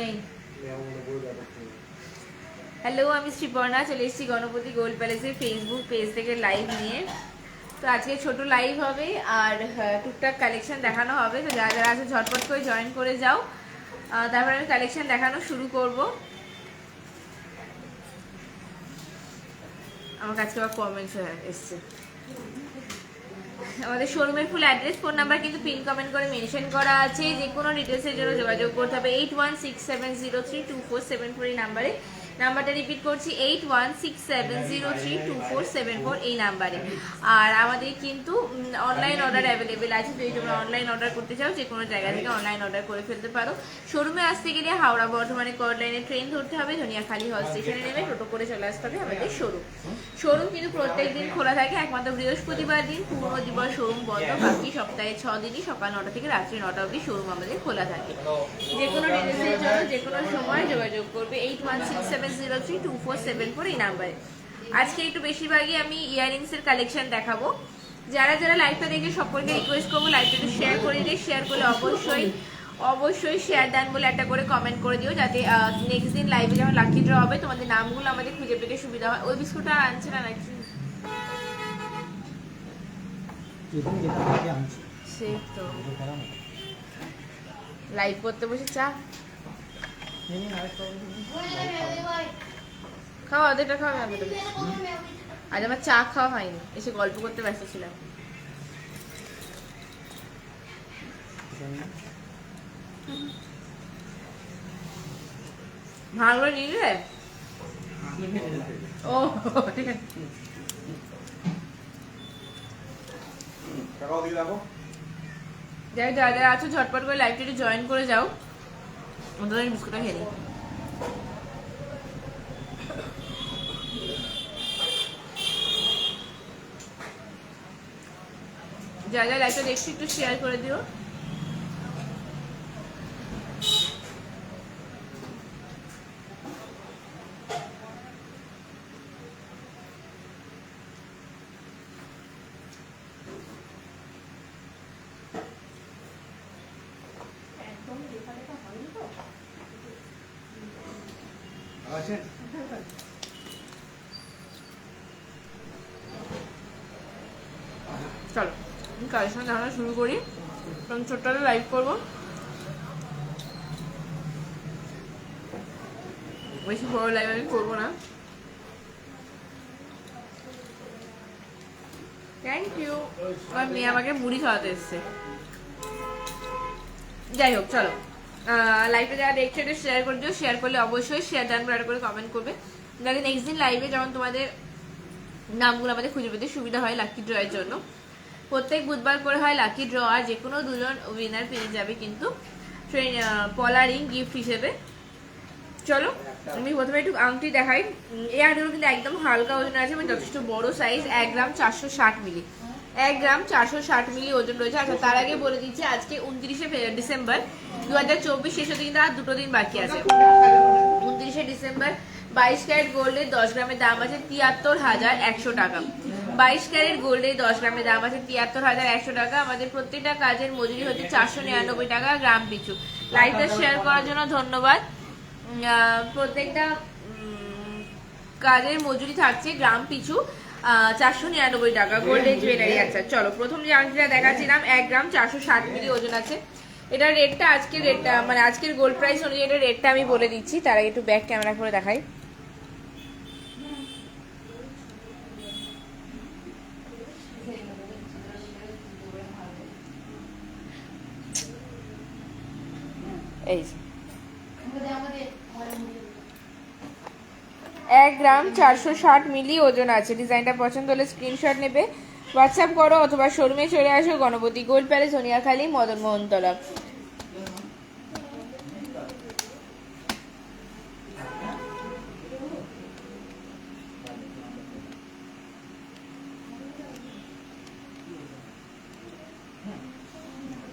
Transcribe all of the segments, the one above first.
নেই। হ্যালো আমি শ্রীপর্ণা, চলে এসেছি গণপতি গোল্ড প্যালেসের ফেসবুক পেজ থেকে লাইভ নিয়ে। তো আজকে ছোট লাইভ হবে আর টুকটাক কালেকশন দেখানো হবে। তো যারা যারা আছে, ঝটপট করে জয়েন করে যাও। তারপর আমি কালেকশন দেখানো শুরু করব। আমার কাছে আবার কমেন্টস এসছে। আমাদের শোরুমের ফুল অ্যাড্রেস ফোন নাম্বার কিন্তু পিন কমেন্ট করে মেনশন করা আছে। যে কোনো ডিটেলসের জন্য যোগাযোগ করতে হবে। Eight one six seven zero three two four seven four এই নাম্বারে নাম্বারটা রিপিট করছি eight one six seven zero three two four seven four এই নাম্বারে। আর আমাদের কিন্তু অনলাইন অর্ডার অ্যাভেলেবেল আছে, যদি তোমরা অনলাইন অর্ডার করতে চাও, যে কোনো জায়গা থেকে অনলাইন অর্ডার করে ফেলতে পারো। শোরুমে আসতে গেলে হাওড়া বর্ধমানে কর লাইনে ট্রেন ধরতে হবে, ধনিয়াখালী হল স্টেশনে নেমে টোটো করে চলে আসতে হবে আমাদের শোরুম শোরুম কিন্তু প্রত্যেক দিন খোলা থাকে, একমাত্র বৃহস্পতিবার দিন। পূর্ণ দিবস শোরুম বন্ধ, বাকি সপ্তাহে ছ দিনই সকাল নটা থেকে রাত্রি নটা অবধি শোরুম আমাদের খোলা থাকে। যে কোনো ডিটেলসের জন্য যে কোনো সময় যোগাযোগ করবে eight one six seven zero three two four seven four এই নাম্বারে আজকে একটু বেশিরভাগই আমি ইয়াররিংসের কালেকশন দেখাবো। যারা যারা লাইভটা দেখে সকলকে রিকোয়েস্ট করব লাইভটা একটু শেয়ার করে দিয়ে শেয়ার করলে অবশ্যই অবশ্যই শেয়ার ডান বলে একটা করে কমেন্ট করে দিও যাতে নেক্সট দিন লাইভে যখন লাকি ড্র হবে তোমাদের নামগুলো আমাদের খুঁজে পেতে সুবিধা হয়। ওই বিস্কুটটা আনছে না নাকি? সেই তো। লাইভ করতে বসে চা। খাওয়া ওদেরটা খাওয়া আমি আজ আমার চা খাওয়া হয়নি এসে গল্প করতে ব্যস্ত ছিলাম। ভালো নিলে? ও ঠিক আছে। যাই যারা আছো ঝটপট করে লাইভটা জয়েন করে যাও। আমি বিস্কুটটা খেয়ে যা যা লাইভটা দেখছি একটু শেয়ার করে দিও আছে চলো আমি কালেকশন দেখানো শুরু করি। কারণ ছোট্ট লাইভ করব। বেশি বড় লাইভ আমি করব না। থ্যাংক ইউ আমার মেয়ে আমাকে মুড়ি খাওয়াতে এসছে। যাই হোক, চলো। লাইভে যারা দেখছে, এটা শেয়ার করে দিও। শেয়ার করলে অবশ্যই শেয়ার ডান করে করে কমেন্ট করবে। যাতে নেক্সট দিন লাইভে যেমন তোমাদের নামগুলো আমাদের খুঁজে পেতে সুবিধা হয় লাকি ড্রয়ের জন্য। প্রত্যেক বুধবার করে হয় লাকি ড্র আর যে কোনো দুজন উইনার পেয়ে যাবে কিন্তু ট্রেন পলা গিফট হিসেবে। চলো, আমি প্রথমে একটু আংটি দেখাই। এই আংটিগুলো কিন্তু একদম হালকা ওজন আছে এবং যথেষ্ট বড় সাইজ এক গ্রাম চারশো ষাট মিলি। এক গ্রাম চারশো ষাট মিলি ওজন রয়েছে। আচ্ছা তার আগে বলে দিচ্ছি, আজকে উনত্রিশে ডিসেম্বর দু হাজার চব্বিশ শেষ হতে কিন্তু আর দুটো দিন বাকি আছে। উনত্রিশে ডিসেম্বর বাইশ ক্যারেট গোল্ডের দশ গ্রামের দাম আছে তিয়াত্তর হাজার একশো টাকা। বাইশ ক্যারেট গোল্ডের দশ গ্রামের দাম আছে তিয়াত্তর হাজার একশো টাকা। আমাদের প্রত্যেকটা কাজের মজুরি হচ্ছে চারশো নিরানব্বই টাকা গ্রাম পিছু। লাইভটা শেয়ার করার জন্য ধন্যবাদ। প্রত্যেকটা কাজের মজুরি থাকছে গ্রাম পিছু চারশো নিরানব্বই টাকা গোল্ডেন জুয়েলারি আচ্ছা চলো, প্রথম যে আংটিটা দেখাচ্ছিলাম এক গ্রাম চারশো ষাট মিলি ওজন আছে। এটার রেটটা আজকের রেটটা মানে আজকের গোল্ড প্রাইস অনুযায়ী এটার রেটটা আমি বলে দিচ্ছি। তার একটু ব্যাক ক্যামেরা করে দেখাই। এই। এক গ্রাম চারশো ষাট মিলি ওজন আছে। ডিজাইনটা পছন্দ হলে স্ক্রিনশট নেবে। হোয়াটসঅ্যাপ করো অথবা শোরুমে চলে আসো গণপতি গোল্ড প্যালেস সোনিয়াখালী মদন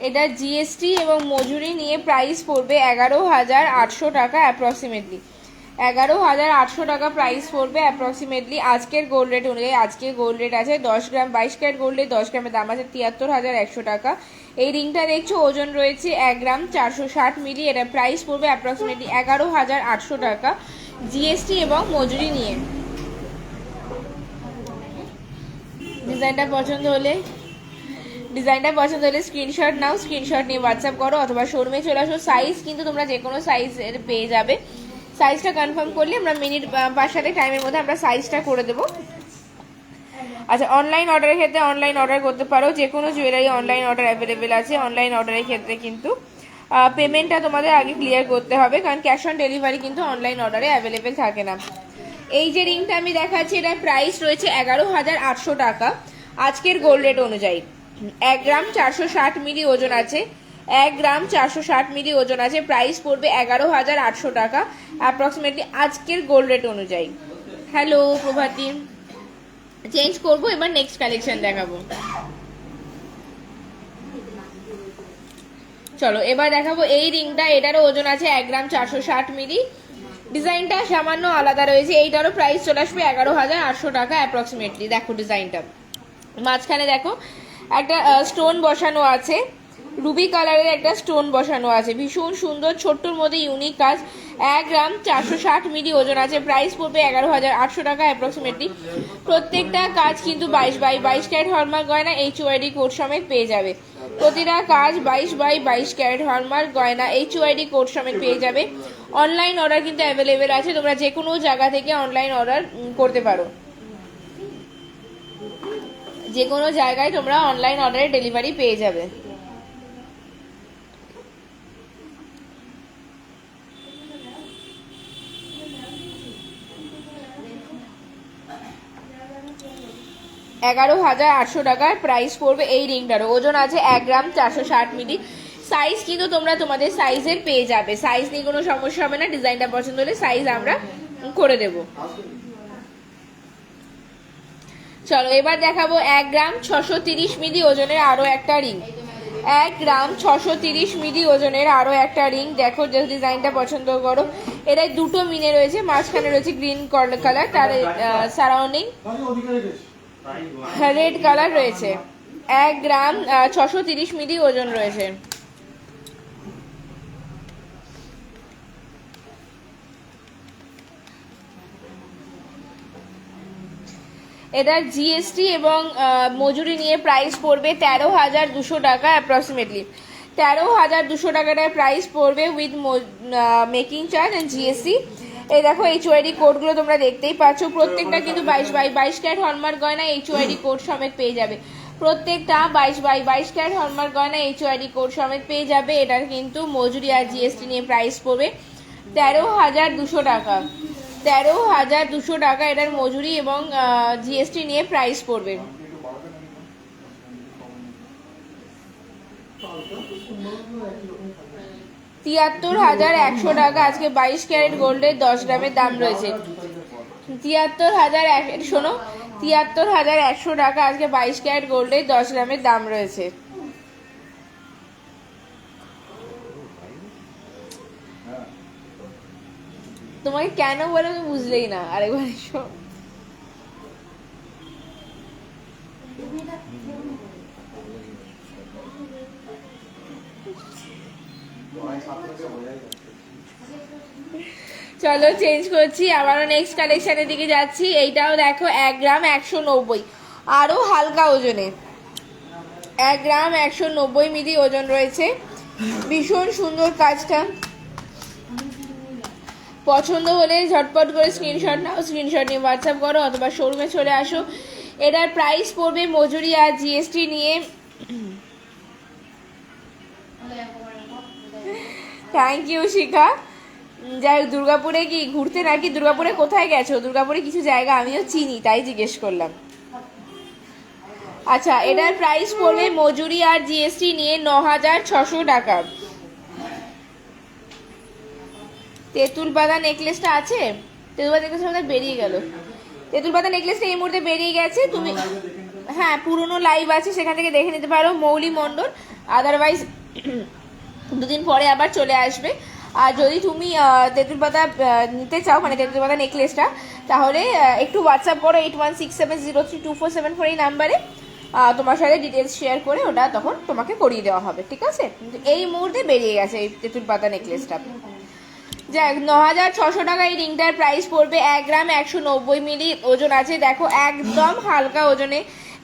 এটা জিএসটি এবং মজুরি নিয়ে প্রাইস পড়বে এগারো হাজার আটশো টাকা অ্যাপ্রক্সিমেটলি এগারো হাজার আটশো টাকা প্রাইস পড়বে অ্যাপ্রক্সিমেটলি আজকের গোল্ড রেট অনুযায়ী। আজকে গোল্ড রেট আছে দশ গ্রাম, বাইশ ক্যারেট গোল্ডে দশ গ্রামের দাম আছে তিয়াত্তর হাজার একশো টাকা। এই রিংটা দেখছ, ওজন রয়েছে এক গ্রাম চারশো ষাট মিলি। এটা প্রাইস পড়বে অ্যাপ্রক্সিমেটলি এগারো হাজার আটশো টাকা জিএসটি এবং মজুরি নিয়ে। ডিজাইনটা পছন্দ হলে ডিজাইনটা পছন্দ হলে স্ক্রিনশট নাও স্ক্রিনশট নিয়ে হোয়াটসঅ্যাপ করো অথবা শোরুমে চলে আসো। সাইজ কিন্তু তোমরা যে কোনো সাইজের পেয়ে যাবে। সাইজটা কনফার্ম করলে আমরা মিনিট পাঁচ সাথে টাইমের মধ্যে আমরা সাইজটা করে দেবো। আচ্ছা অনলাইন অর্ডারের ক্ষেত্রে অনলাইন অর্ডার করতে পারো। যে কোনো জুয়েলারি অনলাইন অর্ডার অ্যাভেলেবেল আছে। অনলাইন অর্ডারের ক্ষেত্রে কিন্তু পেমেন্টটা তোমাদের আগে ক্লিয়ার করতে হবে। কারণ ক্যাশ অন ডেলিভারি কিন্তু অনলাইন অর্ডারে অ্যাভেলেবেল থাকে না। এই যে রিংটা আমি দেখাচ্ছি, এটার প্রাইস রয়েছে এগারো হাজার আটশো টাকা। আজকের গোল্ড রেট অনুযায়ী। এক গ্রাম চারশো ষাট মিলি ওজন আছে। এক গ্রাম চারশো ষাট মিলি ওজন আছে। প্রাইস পড়বে এগারো হাজার আটশো টাকা। অ্যাপ্রক্সিমেটলি আজকের গোল্ড রেট অনুযায়ী। হ্যালো প্রভাতী। চেঞ্জ করব, এবার নেক্সট কালেকশন দেখাবো। চলো, এবার দেখাবো এই রিংটা এটারও ওজন আছে এক গ্রাম চারশো ষাট মিলি। ডিজাইনটা সামান্য আলাদা রয়েছে। এইটারও প্রাইস চলে আসবে এগারো হাজার আটশো টাকা অ্যাপ্রক্সিমেটলি দেখো ডিজাইনটা মাঝখানে দেখো একটা স্টোন বসানো আছে। রুবি কালারের একটা স্টোন বসানো আছে। ভীষণ সুন্দর, ছোট্টর মধ্যে ইউনিক কাজ। এক গ্রাম চারশো ষাট মিলি ওজন আছে। প্রাইস পড়বে এগারো হাজার আটশো টাকা অ্যাপ্রক্সিমেটলি প্রত্যেকটা কাজ কিন্তু বাইশ বাই বাইশ ক্যারেট হলমার্ক গয়না। এইচ ওয়াইডি কোড সমেত পেয়ে যাবে। প্রতিটা কাজ বাইশ বাই বাইশ ক্যারেট হলমার্ক গয়না। এইচ ওয়াইডি কোড সমেত পেয়ে যাবে। অনলাইন অর্ডার কিন্তু অ্যাভেলেবেল আছে। তোমরা যে কোনো জায়গা থেকে অনলাইন অর্ডার করতে পারো। যে কোনো জায়গায় তোমরা অনলাইন অর্ডারে ডেলিভারি পেয়ে যাবে। এগারো হাজার আটশো টাকার প্রাইস পড়বে এই রিংটারও ওজন আছে এক গ্রাম চারশো ষাট মিলি। সাইজ কিন্তু তোমরা তোমাদের সাইজের পেয়ে যাবে। সাইজ নিয়ে কোনো সমস্যা হবে না। ডিজাইনটা পছন্দ হলে সাইজ আমরা করে দেবো। চলো, এবার দেখাবো এক গ্রাম ছশো তিরিশ মিলি ওজনের আরও একটা রিং। এক গ্রাম ছশো তিরিশ মিলি ওজনের আরও একটা রিং। দেখো যে ডিজাইনটা পছন্দ করো। এটাই দুটো মিনে রয়েছে, মাঝখানে রয়েছে গ্রিন কালার, তার সারাউন্ডিং রেড কালার রয়েছে। এক গ্রাম ছশো তিরিশ মিলি ওজন রয়েছে। এটার জিএসটি এবং মজুরি নিয়ে প্রাইস পড়বে তেরো হাজার দুশো টাকা অ্যাপ্রক্সিমেটলি তেরো হাজার দুশো টাকাটার প্রাইস পড়বে with making charge and GST এই দেখো এইচ ওয়াইডি কোডগুলো তোমরা দেখতেই পাচ্ছ। প্রত্যেকটা কিন্তু বাইশ বাই বাইশ ক্যারেট হলমার্ক গয়না এইচ ওয়াইডি কোড সমেত পেয়ে যাবে। প্রত্যেকটা বাইশ বাই বাইশ ক্যারেট হলমার্ক গয়না এইচ ওয়াইডি কোড সমেত পেয়ে যাবে। এটার কিন্তু মজুরি আর জিএসটি নিয়ে প্রাইস পড়বে তেরো হাজার দুশো টাকা। তেরো হাজার দুশো টাকা এটার মজুরি এবং জিএসটি নিয়ে প্রাইস পড়বে। তিয়াত্তর হাজার একশো টাকা, আজকে বাইশ ক্যারেট গোল্ডের দশ গ্রামের দাম রয়েছে। তিয়াত্তর হাজার শোনো, তিয়াত্তর হাজার একশো টাকা, আজকে বাইশ ক্যারেট গোল্ডের দশ গ্রামের দাম রয়েছে। তোমাকে কেন বলে আমি বুঝলেই না? আরেকবার এসো। চলো চেঞ্জ করছি, আবারও নেক্সট কালেকশনের দিকে যাচ্ছি। এইটাও দেখো, এক গ্রাম একশো নব্বই। আরও হালকা ওজনে। এক গ্রাম একশো নব্বই মিলি ওজন রয়েছে। ভীষণ সুন্দর কাজটা। পছন্দ হলে ঝটপট করে স্ক্রিনশট নাও স্ক্রিনশট নিয়ে হোয়াটসঅ্যাপ করো অথবা শোরুমে চলে আসো। এটার প্রাইস পড়বে মজুরি আর জিএসটি নিয়ে। Thank you Shikha. যাই হোক, দুর্গাপুরে কি ঘুরতে নাকি? দুর্গাপুরে কোথায় গেছো? দুর্গাপুরে কিছু জায়গা আমিও চিনি, তাই জিজ্ঞেস করলাম। আচ্ছা এটার প্রাইস পড়বে মজুরি আর জিএসটি নিয়ে ন হাজার ছশো টাকা। তেঁতুল পাতা নেকলেসটা আছে? তেঁতুল পাতা নেকলেসটা আমাদের বেরিয়ে গেল। তেঁতুল পাতা নেকলেসটা এই মুহূর্তে বেরিয়ে গেছে। তুমি হ্যাঁ পুরনো লাইভ আছে, সেখান থেকে দেখে নিতে পারো। মৌলি মণ্ডল। আদারওয়াইজ দুদিন পরে আবার চলে আসবে। আর যদি তুমি তেঁতুল পাতা নিতে চাও মানে তেঁতুল পাতা নেকলেসটা তাহলে একটু হোয়াটসঅ্যাপ করো eight one six seven zero three two four seven four এই নাম্বারে তোমার সাথে ডিটেলস শেয়ার করে ওটা তখন তোমাকে করিয়ে দেওয়া হবে। ঠিক আছে? এই মুহূর্তে বেরিয়ে গেছে এই তেঁতুল পাতা নেকলেসটা যাক ন হাজার ছশো টাকা এই রিংটার প্রাইস পড়বে এক গ্রাম একশো নব্বই মিলি ওজন আছে। দেখো, একদম হালকা ওজনে।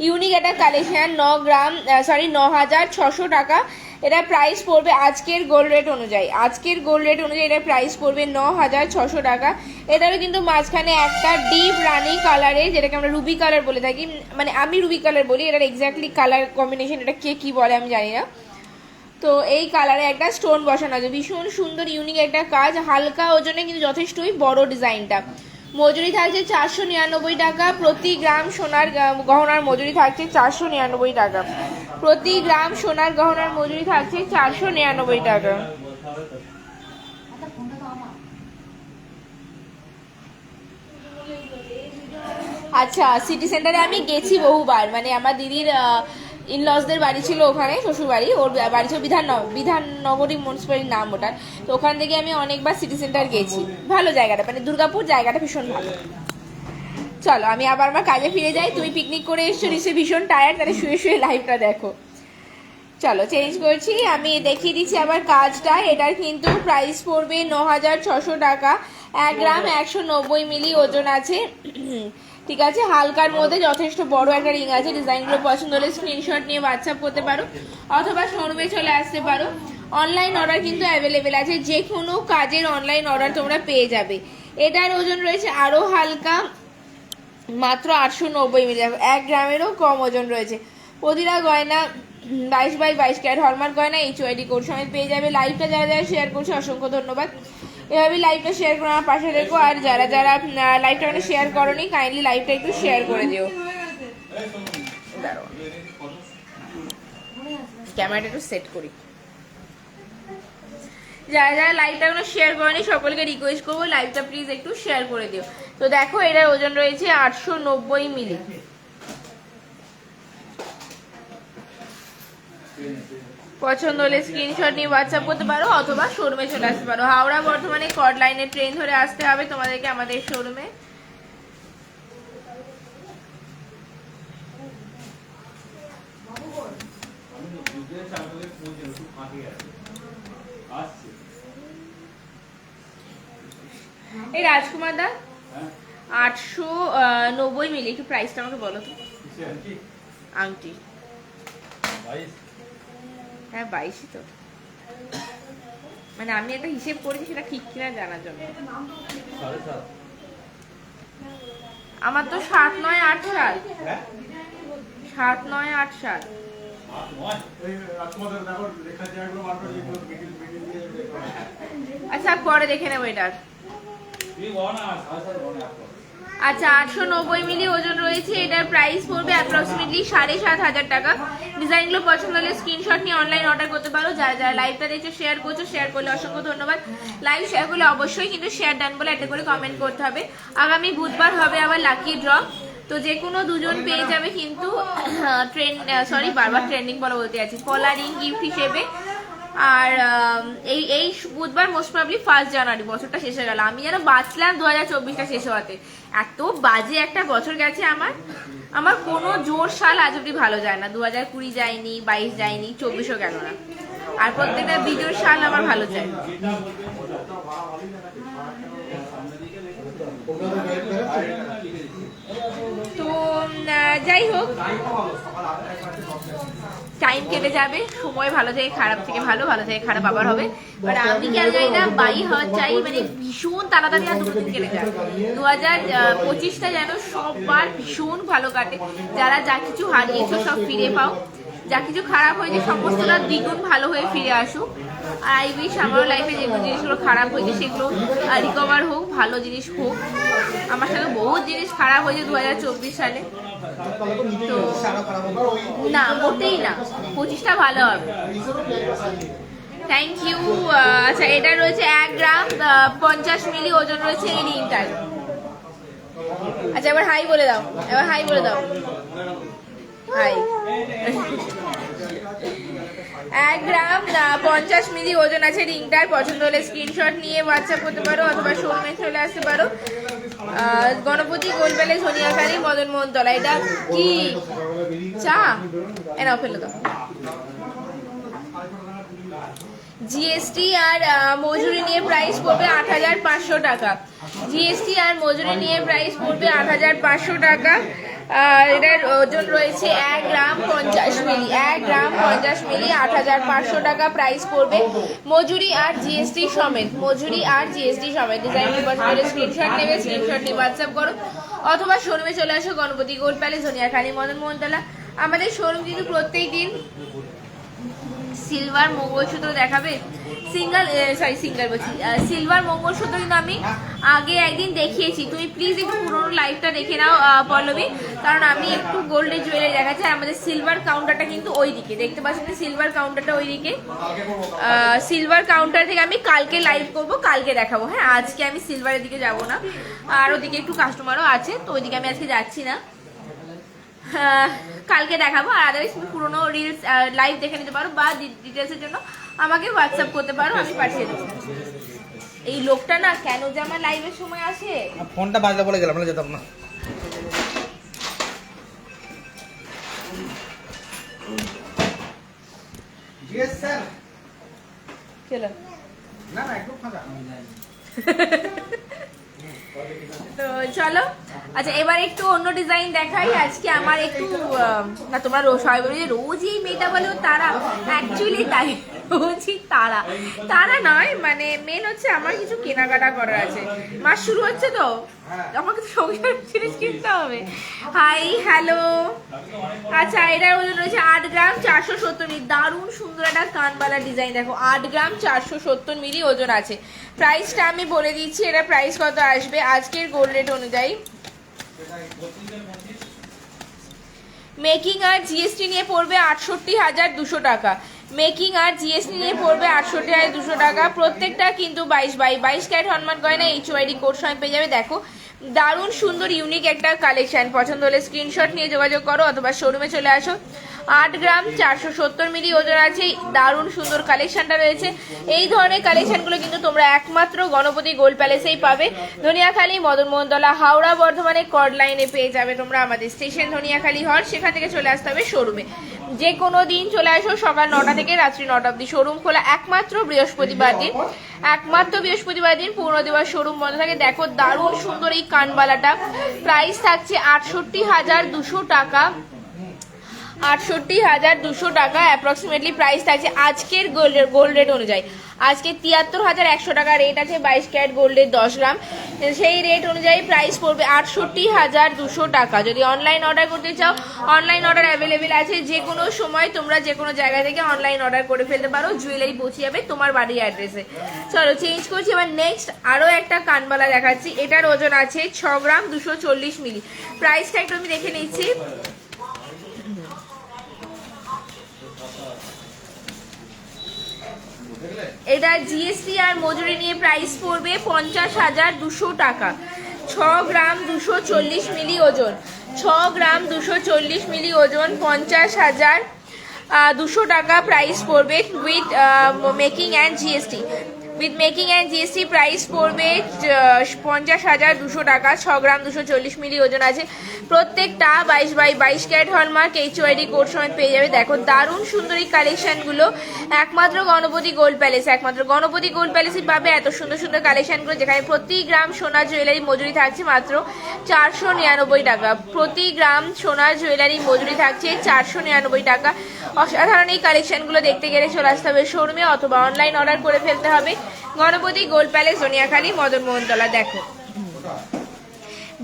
ইউনিক একটা কালেকশন, ন গ্রাম সরি ন হাজার ছশো টাকা। এটা প্রাইস পড়বে আজকের গোল্ড রেট অনুযায়ী। আজকের গোল্ড রেট অনুযায়ী এটা প্রাইস পড়বে ন হাজার ছশো টাকা। এটারও কিন্তু মাঝখানে একটা ডিপ রানি কালারের যেটাকে আমরা রুবি কালার বলে থাকি। মানে আমি রুবি কালার বলি, এটার এক্স্যাক্টলি কালার কম্বিনেশন এটা কে কী বলে আমি জানি না। তো এই কালারে একটা স্টোন বসানো আছে। ভীষণ সুন্দর ইউনিক একটা কাজ, হালকা ওজনে কিন্তু যথেষ্টই বড় ডিজাইনটা। মজুরি থাকছে চারশো নিরানব্বই টাকা, প্রতি গ্রাম সোনার গহনার মজুরি থাকছে চারশো নিরানব্বই টাকা। প্রতি গ্রাম সোনার, গহনার মজুরি থাকছে চারশো নিরানব্বই টাকা। আচ্ছা সিটি সেন্টারে আমি গেছি বহুবার। মানে আমার দিদির ইনলসদের বাড়ি ছিল ওখানে শ্বশুর বাড়ি ওর বাড়ি ছিল বিধান বিধাননগরী মিউনিসিপ্যালিটির নাম ওটার। তো ওখান থেকে আমি অনেকবার সিটি সেন্টার গেছি। ভালো জায়গাটা মানে দুর্গাপুর জায়গাটা ভীষণ ভালো। চলো, আমি আবার আমার কাজে ফিরে যাই। তুমি পিকনিক করে এসছো, নিশ্চয়ই ভীষণ টায়ার্ড তাহলে শুয়ে শুয়ে লাইফটা দেখো। চলো চেঞ্জ করছি, আমি দেখিয়ে দিচ্ছি আবার কাজটা, এটার কিন্তু প্রাইস পড়বে ন হাজার ছশো টাকা। এক গ্রাম একশো নব্বই মিলি ওজন আছে। ঠিক আছে, হালকার মধ্যে যথেষ্ট বড় একটা রিং আছে ডিজাইনগুলো পছন্দ হলে স্ক্রিনশট নিয়ে হোয়াটসঅ্যাপ করতে পারো, অথবা শোরুমে চলে আসতে পারো। অনলাইন অর্ডার কিন্তু অ্যাভেলেবেল আছে যে কোনো কাজের অনলাইন অর্ডার তোমরা পেয়ে যাবে। এটার ওজন রয়েছে আরও হালকা, মাত্র আটশো নব্বই মিলি, এক গ্রামেরও কম ওজন রয়েছে। প্রতিটা গয়না বাইশ বাই বাইশ ক্যারেট হলমার্ক গয়না এইচ ওয়াইডি কোড সমেত পেয়ে যাবে। লাইভটা যারা যারা শেয়ার করছে, অসংখ্য ধন্যবাদ। এভাবে লাইভটা শেয়ার করে আমার পাশে রেখো, আর যারা যারা লাইভটা মানে শেয়ার করনি কাইন্ডলি লাইভটা একটু শেয়ার করে দিও। ক্যামেরাটা একটু সেট করি। যারা যারা লাইভটা কোনো শেয়ার করেনি, সকলকে রিকোয়েস্ট করব লাইভটা প্লিজ একটু শেয়ার করে দিও। তো দেখো, এটার ওজন রয়েছে আটশো নব্বই মিলি পছন্দ হলে স্ক্রিনশট নিয়ে হোয়াটসঅ্যাপ করতে পারো অথবা শোরুমে চলে আসতে পারো। হাওড়া বর্ধমানে কড লাইনে ট্রেন ধরে আসতে হবে তোমাদেরকে আমাদের শোরুমে এই রাজকুমার দা আটশো নব্বই মিলি একটু প্রাইসটা আমাকে বলো তো। আংটি? হ্যাঁ বাইশই তো। মানে আমি একটা হিসেব করেছি সেটা ঠিক কিনা জানার জন্য। আমার তো সাত নয় আট সাল। সাত নয় আট সাল। আচ্ছা পরে দেখে নেব এটা। আচ্ছা আটশো নব্বই মিলি ওজন রয়েছে। এটার প্রাইস পড়বে অ্যাপ্রক্সিমেটলি সাড়ে সাত হাজার টাকা। ডিজাইনগুলো পছন্দ হলে স্ক্রিনশট নিয়ে অনলাইন অর্ডার করতে পারো। যারা যারা লাইভটা দেখছ শেয়ার করছ শেয়ার করলে অসংখ্য ধন্যবাদ। লাইভ শেয়ার করলে অবশ্যই কিন্তু শেয়ার ডান বলে একটা করে কমেন্ট করতে হবে। আগামী বুধবার হবে আবার লাকি ড্র তো যে কোনো দুজন পেয়ে যাবে কিন্তু ট্রেন সরি বারবার ট্রেন্ডিং বলা বলতে আছি কলারিং গিফট হিসেবে। আর এই এই বুধবার মোস্ট প্রবলি ফার্স্ট জানুয়ারি বছরটা শেষ হয়ে গেল। আমি যেন বাঁচলাম দু হাজার চব্বিশটা শেষ হওয়াতে। এত বাজে একটা বছর গেছে আমার। আমার কোনো জোর সাল আজ অব্দি ভালো যায় না। দু হাজার কুড়ি যায়নি, বাইশ যায়নি, চব্বিশও গেল না। আর প্রত্যেকটা ভিডিওর সাল আমার ভালো যায়। তো যাই হোক। টাইম কেটে যাবে, সময় ভালো থেকে খারাপ থেকে ভালো ভালো থেকে খারাপ আবার হবে। বাট আমি কেন জানি না, বাই হওয়ার চাই মানে ভীষণ তাড়াতাড়ি আর দুটো কেটে যায় দু হাজার পঁচিশটা যেন সবার ভীষণ ভালো কাটে। যারা যা কিছু হারিয়েছো সব ফিরে পাও। যা কিছু খারাপ হয়েছে, সমস্তটা দ্বিগুণ ভালো হয়ে ফিরে আসুক। আর আই উইশ আমারও লাইফে যেগুলো জিনিসগুলো খারাপ হয়েছে, সেগুলো রিকভার হোক, ভালো জিনিস হোক। আমার সাথে বহুত জিনিস খারাপ হয়েছে দু হাজার চব্বিশ সালে। তো, না, মোটেই না। পঁচিশটা ভালো হবে। থ্যাংক ইউ আচ্ছা এটা রয়েছে এক গ্রাম পঞ্চাশ মিলি ওজন রয়েছে এই রিংটার আচ্ছা এবার হাই বলে দাও, এবার হাই বলে দাও। এক গ্রাম পঞ্চাশ মিলি ওজন আছে রিংটার। পছন্দ হলে স্ক্রিনশট নিয়ে হোয়াটসঅ্যাপ করতে পারো অথবা শোরুমে চলে আসতে পারো। গণপতি গোলবেলে সোনিয়াখালী মদন মোহনতলা। এটা কি? চা? এনাও ফেলে দাও। জিএসটি আর মজুরি নিয়ে প্রাইস পড়বে আট হাজার পাঁচশো টাকা। জিএসটি আর মজুরি নিয়ে প্রাইস পড়বে আট হাজার পাঁচশো টাকা। এটার ওজন রয়েছে এক গ্রাম পঞ্চাশ মিলি, এক গ্রাম পঞ্চাশ মিলি, আট হাজার পাঁচশো টাকা প্রাইস পড়বে মজুরি আর জিএসটি সমেত, মজুরি আর জিএসটি সমেত। ডিজাইন স্ক্রিনশট নেবে স্ক্রিনশট নিয়ে হোয়াটসঅ্যাপ করো। অথবা শোরুমে চলে আসো, গণপতি গোল্ড প্যালেস সোনিয়াখালী মদন মোহনতলা। আমাদের শোরুম কিন্তু প্রত্যেক দিন সিলভার মঙ্গলসূত্র দেখাবে। সিঙ্গেল সরি সিঙ্গেল বলছি। সিলভার মঙ্গলসূত্র কিন্তু আমি আগে একদিন দেখিয়েছি। তুমি প্লিজ একটু পুরোনো লাইভটা দেখে নাও পল্লবী। কারণ আমি একটু গোল্ডের জুয়েলারি দেখাচ্ছি, আর আমাদের সিলভার কাউন্টারটা কিন্তু ওই দিকে দেখতে পাচ্ছেন সিলভার কাউন্টারটা ওই দিকে সিলভার কাউন্টার থেকে আমি কালকে লাইভ করব, কালকে দেখাবো। হ্যাঁ আজকে আমি সিলভারের দিকে যাব না। আর ওদিকে একটু কাস্টমারও আছে, তো ওইদিকে আমি আজকে যাচ্ছি না। কালকে দেখাবো। আর আদারওয়াইজ তুমি পুরোনো রিলস লাইভ দেখে নিতে পারো বা ডিটেলসের জন্য আমাকে হোয়াটসঅ্যাপ করতে পারো আমি পাঠিয়ে দেবো। এই লোকটা না কেন যে আমার লাইভের সময় আসে? ফোনটা বাজলে বলে গেলাম না যেতাম না। চলো। না না একদম ফাঁকা। তো চলো। আচ্ছা এবার একটু অন্য ডিজাইন দেখাই। আজকে আমার একটু না, তোমার সবাই বলি যে রোজই এই মেয়েটা বলেও তারা অ্যাকচুয়ালি তাই। রোজই তারা। তারা নয় মানে মেন হচ্ছে আমার কিছু কেনাকাটা করার আছে। মাস শুরু হচ্ছে তো? আমাকে তো সংসার জিনিস কিনতে হবে। হাই হ্যালো আচ্ছা এটার ওজন রয়েছে আট গ্রাম চারশো সত্তর মিলি। দারুণ সুন্দর একটা কানবালা ডিজাইন দেখো, আট গ্রাম চারশো সত্তর মিলি ওজন আছে। প্রাইসটা আমি বলে দিচ্ছি, এটা প্রাইস কত আসবে? আজকের গোল্ড রেট অনুযায়ী। মেকিং আর জিএসটি নিয়ে পড়বে আটষট্টি হাজার দুশো টাকা। মেকিং আর জিএসটি নিয়ে পড়বে আটষট্টি হাজার দুশো টাকা। প্রত্যেকটা কিন্তু বাইশ বাই বাইশ ক্যারেট হনমান গয়না এইচ ওয়াইডি কোড সময় পেয়ে যাবে। দেখো, দারুণ সুন্দর ইউনিক একটা কালেকশন পছন্দ হলে স্ক্রিনশট নিয়ে যোগাযোগ করো অথবা শোরুমে চলে আসো। আট গ্রাম, চারশো সত্তর মিলি ওজন আছে। দারুণ সুন্দর কালেকশনটা রয়েছে। এই ধরনের কালেকশনগুলো কিন্তু তোমরা একমাত্র গণপতি গোল্ড প্যালেসেই পাবে। ধনিয়াখালী মদন মোহনতলা হাওড়া বর্ধমানে কর্ড লাইনে পেয়ে যাবে তোমরা আমাদের স্টেশন ধনিয়াখালী হল সেখান থেকে চলে আসতে হবে শোরুমে যে কোনো দিন চলে আসো সকাল নটা থেকে রাত্রি নটা অব্দি শোরুম খোলা একমাত্র বৃহস্পতিবার দিন। একমাত্র বৃহস্পতিবার দিন পুরনো দেওয়ার শোরুম বন্ধ থাকে। দেখো দারুণ সুন্দর এই কানবালাটা প্রাইস থাকছে আটষট্টি হাজার দুশো টাকা। আটষট্টি হাজার দুশো টাকা অ্যাপ্রক্সিমেটলি প্রাইস থাকছে আজকের গোল্ড গোল্ড রেট অনুযায়ী। আজকে তিয়াত্তর হাজার একশো টাকা রেট আছে, বাইশ ক্যারেট গোল্ডের দশ গ্রাম। সেই রেট অনুযায়ী প্রাইস পড়বে আটষট্টি হাজার দুশো টাকা। যদি অনলাইন অর্ডার করতে চাও অনলাইন অর্ডার অ্যাভেলেবেল আছে। যে কোনো সময় তোমরা যে কোনো জায়গা থেকে অনলাইন অর্ডার করে ফেলতে পারো। জুয়েলারি পৌঁছে যাবে তোমার বাড়ির অ্যাড্রেসে চলো চেঞ্জ করছি, এবার নেক্সট আরও একটা কানবালা দেখাচ্ছি। এটার ওজন আছে ছ গ্রাম দুশো চল্লিশ মিলি প্রাইসটা একটু আমি দেখে নিচ্ছি। এটা জিএসটি আর মজুরি নিয়ে প্রাইস পড়বে পঞ্চাশ হাজার দুশো টাকা। ছ গ্রাম দুশো চল্লিশ মিলি ওজন। ছ গ্রাম দুশো চল্লিশ মিলি ওজন পঞ্চাশ হাজার দুশো টাকা প্রাইস পড়বে with making and GST with making and GST price পড়বে পঞ্চাশ হাজার দুশো টাকা, ছ গ্রাম দুশো চল্লিশ মিলি ওজন আছে। প্রত্যেকটা বাইশ বাই বাইশ carat hallmark H UID code সময় পেয়ে যাবে। দেখো, দারুণ সুন্দর এই কালেকশনগুলো একমাত্র গণপতি গোল্ড প্যালেস একমাত্র গণপতি গোল্ড প্যালেসই পাবে এত সুন্দর সুন্দর কালেকশনগুলো যেখানে প্রতি গ্রাম সোনা জুয়েলারি মজুরি থাকছে মাত্র চারশো নিরানব্বই টাকা। প্রতি গ্রাম সোনা জুয়েলারি মজুরি থাকছে চারশো নিরানব্বই টাকা। অসাধারণ এই কালেকশনগুলো দেখতে গেলে চলে আসতে হবে শোরুমে অথবা অনলাইন অর্ডার করে ফেলতে হবে। গণপতি গোল্ড প্যালেস সোনিয়াখালী মদন মোহনতলা, দেখো।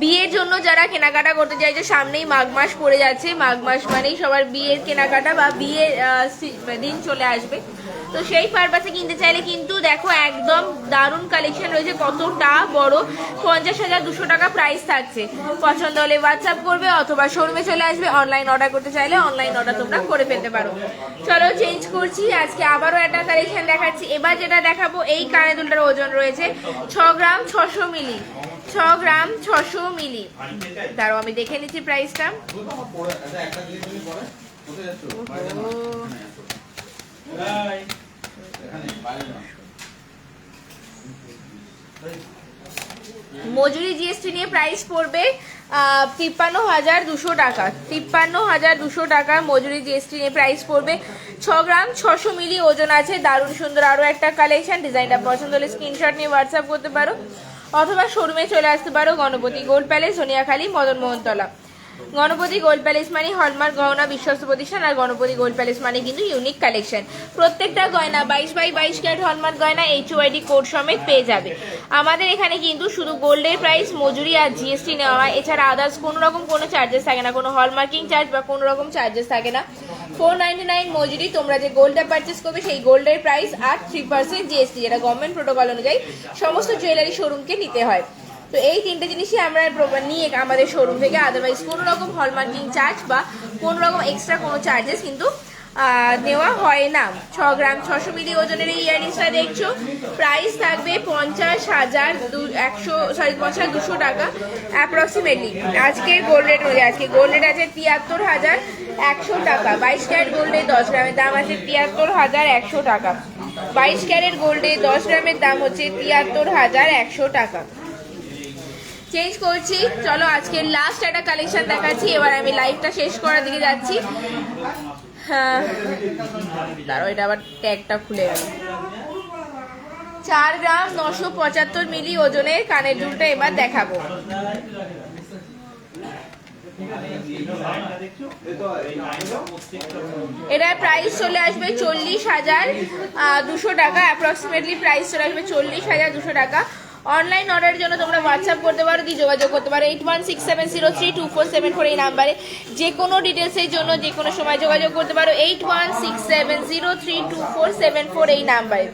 বিয়ের জন্য যারা কেনাকাটা করতে চাইছে, সামনেই মাঘ মাস পড়ে যাচ্ছে। মাঘ মাস মানেই সবার বিয়ের কেনাকাটা বা বিয়ের দিন চলে আসবে। তো সেই পারপাসে কিনতে চাইলে কিন্তু দেখো একদম দারুণ কালেকশন রয়েছে কতটা বড় পঞ্চাশ হাজার দুশো টাকা প্রাইস থাকছে পছন্দ হলে হোয়াটসঅ্যাপ করবে অথবা শোরুমে চলে আসবে অনলাইন অর্ডার করতে চাইলে অনলাইন অর্ডার তোমরা করে ফেলতে পারো চলো চেঞ্জ করছি আজকে আবারও একটা কালেকশন দেখাচ্ছি এবার যেটা দেখাবো এই কানে দুলটার ওজন রয়েছে ছ গ্রাম ছশো মিলি ছ গ্রাম ছশো মিলি দাঁড়াও আমি দেখে নিচ্ছি প্রাইসটা মজুরি জিএসটি নিয়ে প্রাইস পড়বে তিপ্পান্ন হাজার দুশো টাকা। তিপ্পান্ন হাজার দুশো টাকা মজুরি জিএসটি নিয়ে প্রাইস পড়বে। ছ গ্রাম ছশো মিলি ওজন আছে, দারুণ সুন্দর আরও একটা কালেকশন ডিজাইনটা পছন্দ হলে স্ক্রিনশট নিয়ে হোয়াটসঅ্যাপ করতে পারো। অথবা শোরুমে চলে আসতে পারো, Ganapati gold palace Soniakhali Madan Mohantala Ganapati gold palace মানে হলমার্ক গহনা, বিশ্বস্ত প্রতিষ্ঠান আর গণপতি গোল্ড প্যালেস মানে কিন্তু ইউনিক কালেকশন প্রত্যেকটা গয়না, বাইশ বাই বাইশ ক্যারেট হলমার্ক গয়না এইচ ওয়াইডি কোড সমেত পেয়ে যাবে। আমাদের এখানে কিন্তু শুধু গোল্ডের প্রাইস মজুরি আর জিএসটি নেওয়া হয়। এছাড়া আদার্স কোনো রকম কোনো চার্জেস থাকে না। কোনো হলমার্কিং চার্জ বা কোনো রকম চার্জেস থাকে না। ফোর নাইনটি নাইন মজুরি, তোমরা যে গোল্ডটা পারচেস করবে সেই গোল্ডের প্রাইস আর থ্রি পার্সেন্ট জিএসটি যেটা গভর্নমেন্ট প্রোটোকল অনুযায়ী সমস্ত জুয়েলারি শোরুমকে নিতে হয়। তো এই তিনটে জিনিসই আমরা নিয়ে আমাদের শোরুম থেকে আদারওয়াইজ কোনো রকম হলমার্কিং চার্জ বা কোনো রকম এক্সট্রা কোনো চার্জেস কিন্তু নেওয়া হয় না। ছ গ্রাম ছশো মিলি ওজনের এই ইয়ারিংসটা দেখছ। প্রাইস থাকবে পঞ্চাশ হাজার দু, একশো সরি পঞ্চাশ দুশো টাকা অ্যাপ্রক্সিমেটলি আজকের গোল্ড রেট অনুযায়ী, আজকে গোল্ড রেট আছে তিয়াত্তর হাজার একশো টাকা। বাইশ ক্যারেট গোল্ডের দশ গ্রামের দাম আছে তিয়াত্তর হাজার একশো টাকা। বাইশ ক্যারেট গোল্ডের দশ গ্রামের দাম হচ্ছে তিয়াত্তর হাজার একশো টাকা। চেঞ্জ করছি। চলো আজকে লাস্ট একটা কালেকশন দেখাচ্ছি। এবার আমি লাইভটা শেষ করার দিকে যাচ্ছি। হ্যাঁ এটা আবার ট্যাগটা খুলে গেল চার গ্রাম নশো পঁচাত্তর মিলি ওজনের কানের দুলটা এবার দেখাবো। এটার প্রাইস চলে আসবে চল্লিশ হাজার দুশো টাকা অ্যাপ্রক্সিমেটলি প্রাইস চলে আসবে চল্লিশ হাজার দুশো টাকা। অনলাইন অর্ডারের জন্য তোমরা হোয়াটসঅ্যাপ করতে পারো, দিয়ে যোগাযোগ করতে পারো। Eight one six seven zero three two four seven four এই নাম্বারে যে কোনো ডিটেলসের জন্য যে কোনো সময় যোগাযোগ করতে পারো। Eight one six seven zero three two four seven four এই নাম্বারে।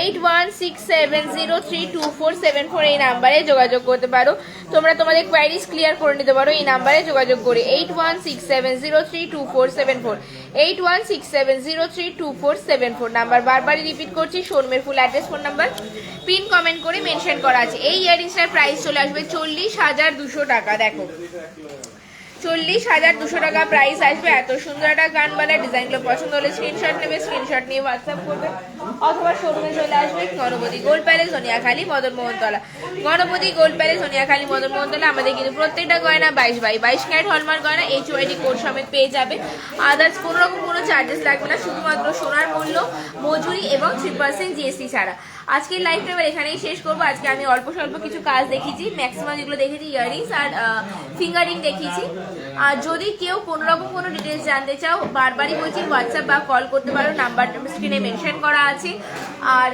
Eight one six seven zero three two four seven four এই নাম্বারে যোগাযোগ করতে পারো। তোমরা তোমাদের কোয়ারিজ ক্লিয়ার করে নিতে পারো এই নাম্বারে যোগাযোগ করে। Eight one six seven zero three two four seven four eight one six seven zero three two four seven four number বারবারই রিপিট করছি শোরুমের full address phone number pin comment করে মেনশন করা আছে। এই ইয়ারিংসটার প্রাইস চলে আসবে চল্লিশ হাজার দুশো টাকা, দেখো। চল্লিশ হাজার দুশো টাকা প্রাইস আসবে। এত সুন্দর একটা গানবালা ডিজাইনগুলো পছন্দ হলে স্ক্রিনশট নেবে স্ক্রিনশট নিয়ে হোয়াটসঅ্যাপ করবে। অথবা শোরুমে চলে আসবে Ganapati gold palace Soniakhali Madan Mohantala. Ganapati gold palace Soniakhali Madan Mohantala, আমাদের কিন্তু প্রত্যেকটা গয়না বাইশ বাই বাইশ ক্যারেট হলমার্ক গয়না এইচ ওয়াইডি কোড সমেত পেয়ে যাবে। আদার্স কোনো রকম কোনো চার্জেস লাগবে না, শুধুমাত্র সোনার মূল্য, মজুরি এবং থ্রি পার্সেন্ট জিএসটি ছাড়া। আজকের লাইভটা এবার এখানেই শেষ করব। আজকে আমি অল্প স্বল্প কিছু কাজ দেখিয়েছি ম্যাক্সিমাম যেগুলো দেখেছি ইয়ারিংস আর ফিঙ্গারিং দেখিয়েছি আর যদি কেউ কোনো রকম কোনো ডিটেলস জানতে চাও, বারবারই বলছি হোয়াটসঅ্যাপ বা কল করতে পারো নাম্বার স্ক্রিনে মেনশন করা আছে। আর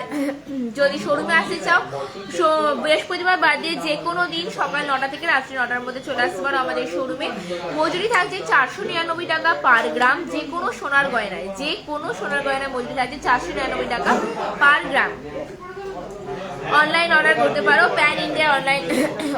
যদি শোরুমে আসতে চাও বৃহস্পতিবার বাদ দিয়ে যে কোনো দিন সকাল নটা থেকে রাত্রি নটার মধ্যে চলে আসতে পারো আমাদের শোরুমে মজুরি থাকছে চারশো নিরানব্বই টাকা পার গ্রাম যে কোনো সোনার গয়নায়, যে কোনো সোনার গয়নায় মজুরি থাকছে চারশো নিরানব্বই টাকা পার গ্রাম অনলাইন অর্ডার করতে পারো pan India online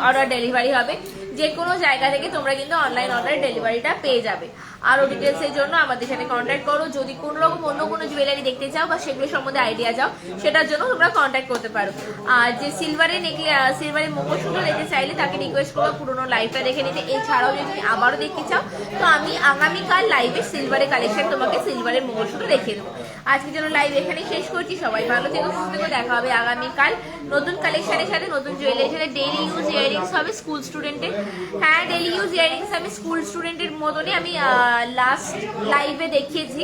order delivery হবে। যে কোনো জায়গা থেকে তোমরা কিন্তু অনলাইন অর্ডার ডেলিভারিটা পেয়ে যাবে। আরও ডিটেলসের জন্য আমাদের সাথে কন্ট্যাক্ট করো। যদি কোনো রকম অন্য কোনো জুয়েলারি দেখতে চাও বা সেগুলো সম্বন্ধে আইডিয়া চাও, সেটার জন্য তোমরা কন্ট্যাক্ট করতে পারো। আর যে সিলভারের নেকলে সিলভারের মঙ্গলসূত্র নিতে চাইলে তাকে রিকোয়েস্ট করো, পুরোনো লাইভটা দেখে নিতে। এছাড়াও যদি তুমি আবারও দেখতে চাও, তো আমি আগামীকাল লাইভে সিলভারের কালেকশন তোমাকে সিলভারের মঙ্গলসূত্র দেখিয়ে দেবো। আজকের জন্য লাইভ এখানে শেষ করছি। সবাই ভালো থেকে, সুস্থ থেকো। দেখা হবে আগামীকাল নতুন কালেকশনের সাথে, নতুন জুয়েলারির সাথে। ডেইলি ইউজ ইয়ারিংস হবে স্কুল স্টুডেন্টের হ্যাঁ ডেইলি ইউজ ইয়ারিংস আমি স্কুল স্টুডেন্টের মতনই আমি লাস্ট লাইভে দেখিয়েছি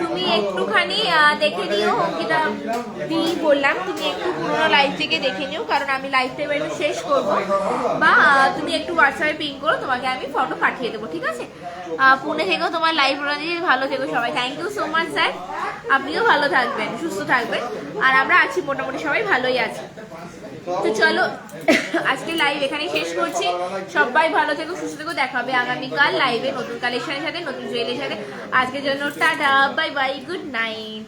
তুমি একটুখানি দেখে নিও, অঙ্কিতা দি বললাম, তুমি একটু পুরোনো লাইভ থেকে দেখে নিও, কারণ আমি লাইভটা এবার শেষ করব। বা তুমি একটু হোয়াটসঅ্যাপে পিং করো, তোমাকে আমি ফটো পাঠিয়ে দেবো, ঠিক আছে? পুনে থেকেও তোমার লাইভ অনুযায়ী ভালো থেকো সবাই। Thank you so much sir আপনিও ভালো থাকবেন, সুস্থ থাকবেন। আর আমরা আছি, মোটামুটি সবাই ভালোই আছি। তো চলো, আজকে লাইভ এখানে শেষ করছি। সবাই ভালো থেকো, সুস্থ থেকো, দেখা হবে আগামীকাল লাইভে নতুন কালেকশনের সাথে, নতুন জুয়েলের সাথে। আজকের জন্য tata bye bye good night